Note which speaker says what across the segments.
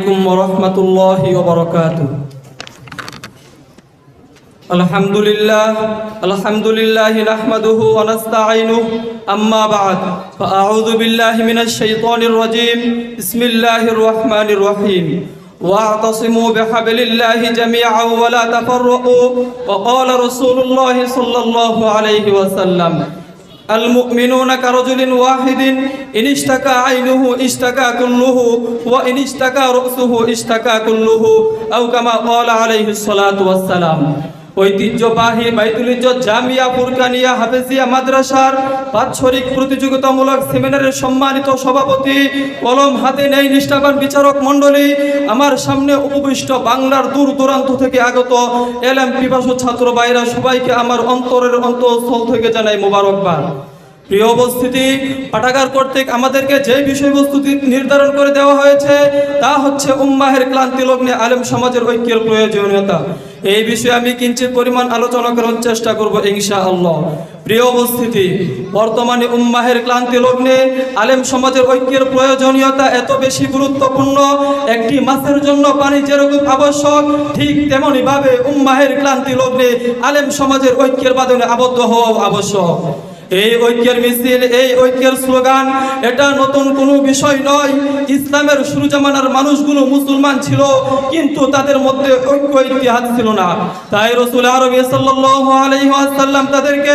Speaker 1: عليكم ورحمة الله وبركاته الحمد لله الحمد لله نحمده ونستعينه أما بعد فأعوذ بالله من الشيطان الرجيم بسم الله الرحمن الرحيم واعتصموا بحبل الله جميعا ولا تفرقوا وقال رسول الله صلى الله عليه وسلم আল মুমিনুনা কারজুলিন ওয়াহিদিন ইনিশতাকা আইনুহু ইশতাকা কুল্লুহু ওয়া ইনিশতাকা রাসুহু ইশতাকা কুল্লুহু আও কামা ক্বালা আলাইহিস সালাতু ওয়াস সালাম ঐতিহ্যবাহী বাৎসরিক প্রতিযোগিতামূলক সম্মানিত সভাপতি, কলম হাতে বিচারক আমার সামনে উপবিষ্ট বাংলার দূর দূরান্ত থেকে আগত এলএম পিপাসু ছাত্র ভাইরা সবাইকে আমার অন্তরের অন্তঃস্থল থেকে জানাই মোবারকবাদ। প্রিয় উপস্থিতি, পাঠাগার কর্তৃক আমাদেরকে যে বিষয়বস্তু নির্ধারণ করে দেওয়া হয়েছে, তা হচ্ছে উম্মাহের ক্লান্তি লগ্নে আলেম সমাজের ঐক্যের প্রয়োজনীয়তা। এই বিষয়ে আমি কিঞ্চিত পরিমাণ আলোচনা করার চেষ্টা করব ইনশা আল্লাহ প্রিয় উপস্থিতি, বর্তমানে উম্মাহের ক্লান্তি লগ্নে আলেম সমাজের ঐক্যের প্রয়োজনীয়তা এত বেশি গুরুত্বপূর্ণ, একটি মাছের জন্য পানি যেরকম আবশ্যক, ঠিক তেমনি ভাবে উম্মাহের ক্লান্তি লগ্নে আলেম সমাজের ঐক্যের বাদনে আবদ্ধ হওয়া আবশ্যক। এই ঐক্যের মিছিল, এই ঐক্যের স্লোগান, এটা নতুন কোনো বিষয় নয়। ইসলামের শুরু জামানার মানুষগুলো মুসলমান ছিল, কিন্তু তাদের মধ্যে ঐক্য, ইতিহাস ছিল না। তাই রসুল আরবি ওয়াসাল্লাম তাদেরকে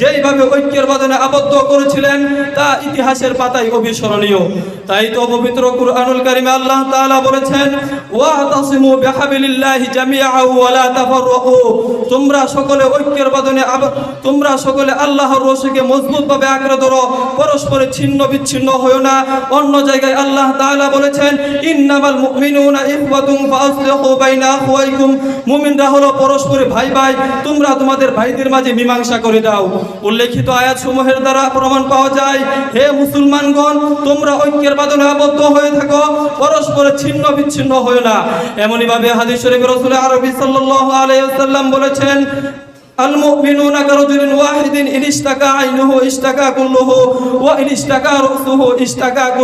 Speaker 1: যেইভাবে ঐক্যের বাদনে আবদ্ধ করেছিলেন, তা ইতিহাসের পাতায় অবিস্মরণীয়। তাই তো পবিত্র কুরআনুল কারিমে আল্লাহ তাআলা বলেছেন ওয়াতাসিমু বিহাবিলিল্লাহি জামিআন ওয়া লা তাফাররাকু তোমরা সকলে ঐক্যের বাদনে তোমরা সকলে আল্লাহর রশিকে থেকে মজবুতভাবে আঁকড়ে ধরো। পরস্পরে ছিন্ন বিচ্ছিন্ন হয়েও না। অন্য জায়গায় আল্লাহ তাআলা বলেছেন, ইন্নামাল মুমিনুনা ইখওয়াতুন ফাসলিহু বাইনা আখওয়াইকুম। মুমিনরা হলো পরস্পরে ভাই ভাই। তোমরা তোমাদের ভাইদের মাঝে মীমাংসা করে দাও। উল্লেখিত আয়াত সমূহের দ্বারা প্রমাণ পাওয়া যায়, হে মুসলমানগণ, তোমরা ঐক্যের বাঁধনে আবদ্ধ হয়ে থাকো। পরস্পরে ছিন্ন বিচ্ছিন্ন হয়ে না। এমনইভাবে হাদিস শরীফ রাসূল আরবী সাল্লাল্লাহু বলেছেন, আল মুমিনুনা কারজুলিন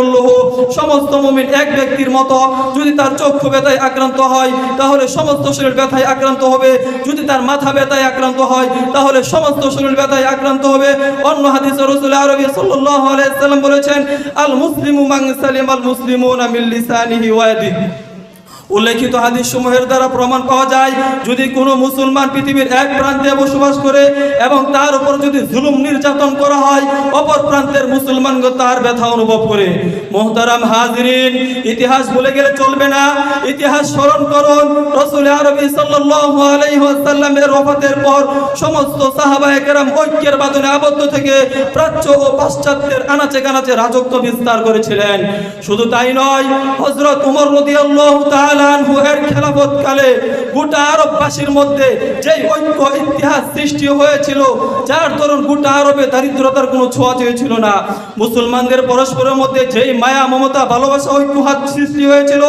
Speaker 1: মুমিন সমস্ত মুমিন এক ব্যক্তির মতো যদি তার চক্ষু ব্যথায় আক্রান্ত হয়, তাহলে সমস্ত শরীর ব্যথায় আক্রান্ত হবে। যদি তার মাথা ব্যথায় আক্রান্ত হয়, তাহলে সমস্ত শরীর ব্যথায় আক্রান্ত হবে। অন্য হাদিসে রাসূল আরবী সাল্লাম বলেছেন, আল মুসলিম মান সালিম আল মুসলিমুনা মিন লিসানিহি ওয়া ইয়াদিহি উল্লেখিত হাদিস সমূহের দ্বারা প্রমাণ পাওয়া যায়, যদি কোনো মুসলমান পৃথিবীর এক প্রান্তে বসবাস করে এবং তার উপর যদি জুলুম নির্যাতন করা হয়, অপর প্রান্তের মুসলমানগণ তার ব্যথা অনুভব করে। মোহতারাম হাজরিন, ইতিহাস বলে গেলে চলবে না। ইতিহাস স্মরণ করুন, রসুল আরবি ওয়াসাল্লামের ওফাতের পর সমস্ত সাহাবায়ে কেরাম ঐক্যের বাঁধনে আবদ্ধ থেকে প্রাচ্য ও পাশ্চাত্যের আনাচে কানাচে রাজত্ব বিস্তার করেছিলেন। শুধু তাই নয়, হযরত ওমর রাদিয়াল্লাহু গোটা আরববাসীর মধ্যে ঐক্য, ইতিহাস সৃষ্টি হয়েছিল, যার গোটা আরবে দারিদ্রতার কোনো ছোঁয়া না। মুসলমানদের পরস্পরের মধ্যে যেই মায়া, মমতা, ভালোবাসা, ঐক্য হাত সৃষ্টি হয়েছিল,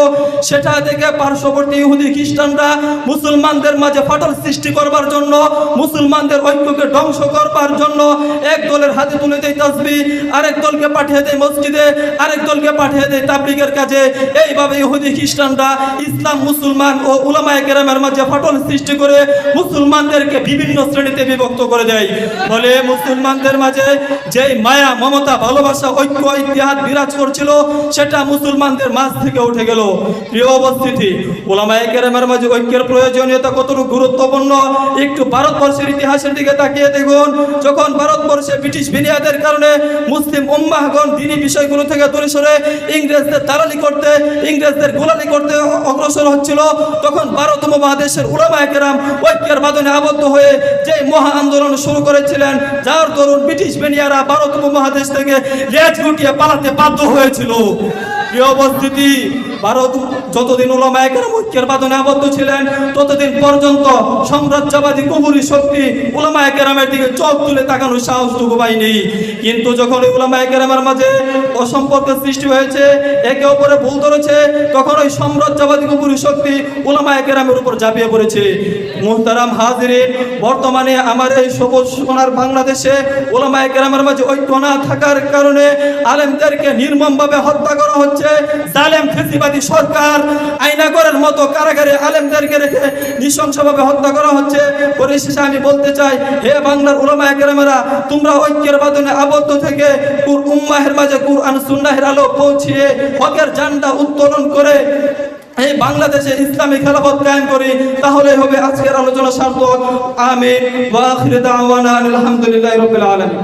Speaker 1: সেটা থেকে পার্শ্ববর্তী ইহুদি খ্রিস্টানরা মুসলমানদের মাঝে ফাটল সৃষ্টি করবার জন্য, মুসলমানদের ঐক্যকে ধ্বংস করবার জন্য এক দলের হাতে তুলে দেয় তসবি আরেক দলকে পাঠিয়ে দেয় মসজিদে, আরেক দলকে পাঠিয়ে দেয় তাবলিগের কাজে। এইভাবে ইহুদি খ্রিস্টানরা ইসলাম মুসলমান ও উলামায়ে কেরামের মাঝে ফাটল সৃষ্টি করে মুসলমানদেরকে বিভিন্ন শ্রেণীতে বিভক্ত করে দেয়। ফলে মুসলমানদের মাঝে যেই মায়া, মমতা, ভালোবাসা, ঐক্য ইতিহাস বিরাজ করছিল, সেটা মুসলমানদের মাঝ থেকে উঠে গেল। প্রিয় উপস্থিতি ওলামায়ে কেরামের মাঝে ঐক্যের প্রয়োজনীয়তা কতটুকু গুরুত্বপূর্ণ? একটু ভারতবর্ষের ইতিহাসের দিকে তাকিয়ে দেখুন। যখন ভারতবর্ষে ব্রিটিশ বিনিয়াদের কারণে মুসলিম উম্মাহগণ দিনী বিষয়গুলো থেকে দূরে সরে ইংরেজদের দালালি করতে, ইংরেজদের গোলালি করতে অগ্রসর হচ্ছিল, তখন ভারতম মহাদেশের উলামায়কেরাম ঐক্যের বাদনে আবদ্ধ হয়ে যে মহা আন্দোলন শুরু করেছিলেন, যার দরুন ব্রিটিশ বেনিয়ারা ভারতম মহাদেশ থেকে লেজ গুটিয়ে পালাতে বাধ্য হয়েছিল। উপস্থিতি ভারত যতদিন ওলামায়ে কেরাম ঐক্যের বাঁধনে আবদ্ধ ছিলেন, ততদিন পর্যন্ত সাম্রাজ্যবাদী কুবুরি শক্তি ওলামায়ে কেরামের দিকে চোখ তুলে তাকানোর সাহসটুকু পায়নি। কিন্তু যখন ওই ওলামায়ে কেরামের মাঝে অসম্পর্কের সৃষ্টি হয়েছে, একে অপরে ভুল ধরেছে, তখন ওই সাম্রাজ্যবাদী কুবুরি শক্তি ওলামায়ে কেরামের উপর ঝাঁপিয়ে পড়েছে। মুহতারাম হাজিরিন, বর্তমানে আমার এই সবুজ সোনার বাংলাদেশে ওলামায়ে কেরামের মাঝে ঐক্য না থাকার কারণে আলেমদেরকে নির্মমভাবে হত্যা করা হচ্ছে। জালেম ফেসিবাদী ফ্যাসিবাদী সরকার আইনাগরের মতো কারাগারে আলেমদেরকে রেখে নৃশংসভাবে হত্যা করা হচ্ছে। পরিশেষে আমি বলতে চাই, হে বাংলার উলামা একরামেরা তোমরা ঐক্যের বাদনে আবদ্ধ থেকে কুর উম্মাহের মাঝে কুরআন সুন্নাহের আলো পৌঁছিয়ে হকের ঝান্ডা উত্তোলন করে এই বাংলাদেশে ইসলামী খেলাফত কায়েম করি তাহলে হবে আজকের আলোচনা সার্থক। আমিন। ওয়া আখির দাওয়ানা আলহামদুলিল্লাহি রাব্বিল আলামিন।